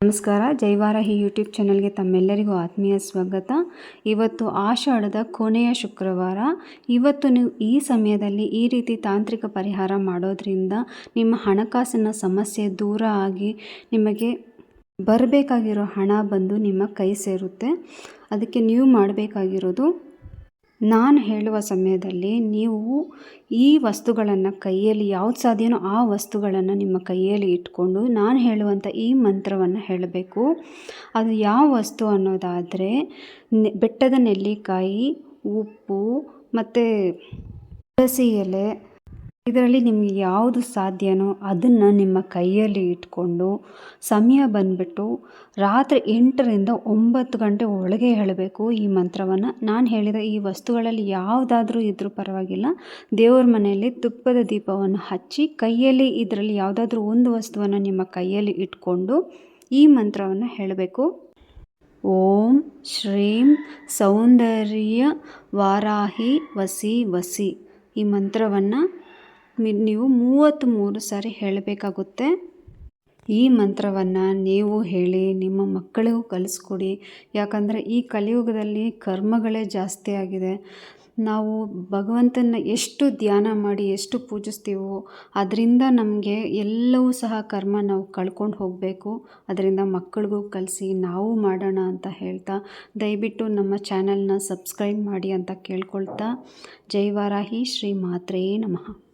ನಮಸ್ಕಾರ ಜೈವಾರಹಿ ಯೂಟ್ಯೂಬ್ ಚಾನಲ್ಗೆ ತಮ್ಮೆಲ್ಲರಿಗೂ ಆತ್ಮೀಯ ಸ್ವಾಗತ. ಇವತ್ತು ಆಷಾಢದ ಕೊನೆಯ ಶುಕ್ರವಾರ. ಇವತ್ತು ನೀವು ಈ ಸಮಯದಲ್ಲಿ ಈ ರೀತಿ ತಾಂತ್ರಿಕ ಪರಿಹಾರ ಮಾಡೋದ್ರಿಂದ ನಿಮ್ಮ ಹಣಕಾಸಿನ ಸಮಸ್ಯೆ ದೂರ ಆಗಿ ನಿಮಗೆ ಬರಬೇಕಾಗಿರೋ ಹಣ ಬಂದು ನಿಮ್ಮ ಕೈ ಸೇರುತ್ತೆ. ಅದಕ್ಕೆ ನೀವು ಮಾಡಬೇಕಾಗಿರೋದು ನಾನು ಹೇಳುವ ಸಮಯದಲ್ಲಿ ನೀವು ಈ ವಸ್ತುಗಳನ್ನು ಕೈಯಲ್ಲಿ ಯಾವ್ದು ಸಾಧ್ಯನೋ ಆ ವಸ್ತುಗಳನ್ನು ನಿಮ್ಮ ಕೈಯಲ್ಲಿ ಇಟ್ಕೊಂಡು ನಾನು ಹೇಳುವಂಥ ಈ ಮಂತ್ರವನ್ನು ಹೇಳಬೇಕು. ಅದು ಯಾವ ವಸ್ತು ಅನ್ನೋದಾದರೆ ಬೆಟ್ಟದ ನೆಲ್ಲಿಕಾಯಿ, ಉಪ್ಪು ಮತ್ತು ತುಳಸಿ ಎಲೆ ಇದರಲ್ಲಿ ನಿಮಗೆ ಯಾವುದು ಸಾಧ್ಯನೋ ಅದನ್ನು ನಿಮ್ಮ ಕೈಯಲ್ಲಿ ಇಟ್ಕೊಂಡು ಸಮಯ ಬಂದುಬಿಟ್ಟು ರಾತ್ರಿ ಎಂಟರಿಂದ ಒಂಬತ್ತು ಗಂಟೆ ಒಳಗೆ ಹೇಳಬೇಕು ಈ ಮಂತ್ರವನ್ನು. ನಾನು ಹೇಳಿದ ಈ ವಸ್ತುಗಳಲ್ಲಿ ಯಾವುದಾದ್ರೂ ಇದ್ದರೂ ಪರವಾಗಿಲ್ಲ. ದೇವ್ರ ಮನೆಯಲ್ಲಿ ತುಪ್ಪದ ದೀಪವನ್ನು ಹಚ್ಚಿ ಕೈಯಲ್ಲಿ ಇದರಲ್ಲಿ ಯಾವುದಾದ್ರೂ ಒಂದು ವಸ್ತುವನ್ನು ನಿಮ್ಮ ಕೈಯಲ್ಲಿ ಇಟ್ಕೊಂಡು ಈ ಮಂತ್ರವನ್ನು ಹೇಳಬೇಕು. ಓಂ ಶ್ರೀಂ ಸೌಂದರ್ಯ ವಾರಾಹಿ ವಸಿ ವಸಿ ಈ ಮಂತ್ರವನ್ನು ನೀವು ಮೂವತ್ತ್ಮೂರು ಸಾರಿ ಹೇಳಬೇಕಾಗುತ್ತೆ. ಈ ಮಂತ್ರವನ್ನು ನೀವು ಹೇಳಿ, ನಿಮ್ಮ ಮಕ್ಕಳಿಗೂ ಕಲಿಸ್ಕೊಡಿ. ಯಾಕಂದರೆ ಈ ಕಲಿಯುಗದಲ್ಲಿ ಕರ್ಮಗಳೇ ಜಾಸ್ತಿ ಆಗಿದೆ. ನಾವು ಭಗವಂತನ ಎಷ್ಟು ಧ್ಯಾನ ಮಾಡಿ, ಎಷ್ಟು ಪೂಜಿಸ್ತೀವೋ, ಅದರಿಂದ ನಮಗೆ ಎಲ್ಲವೂ ಸಹ ಕರ್ಮ ನಾವು ಕಳ್ಕೊಂಡು ಹೋಗಬೇಕು. ಅದರಿಂದ ಮಕ್ಕಳಿಗೂ ಕಲಿಸಿ, ನಾವು ಮಾಡೋಣ ಅಂತ ಹೇಳ್ತಾ, ದಯವಿಟ್ಟು ನಮ್ಮ ಚಾನಲ್ನ ಸಬ್ಸ್ಕ್ರೈಬ್ ಮಾಡಿ ಅಂತ ಕೇಳ್ಕೊಳ್ತಾ. ಜೈ ವಾರಾಹಿ, ಶ್ರೀ ಮಾತ್ರೇ ನಮಃ.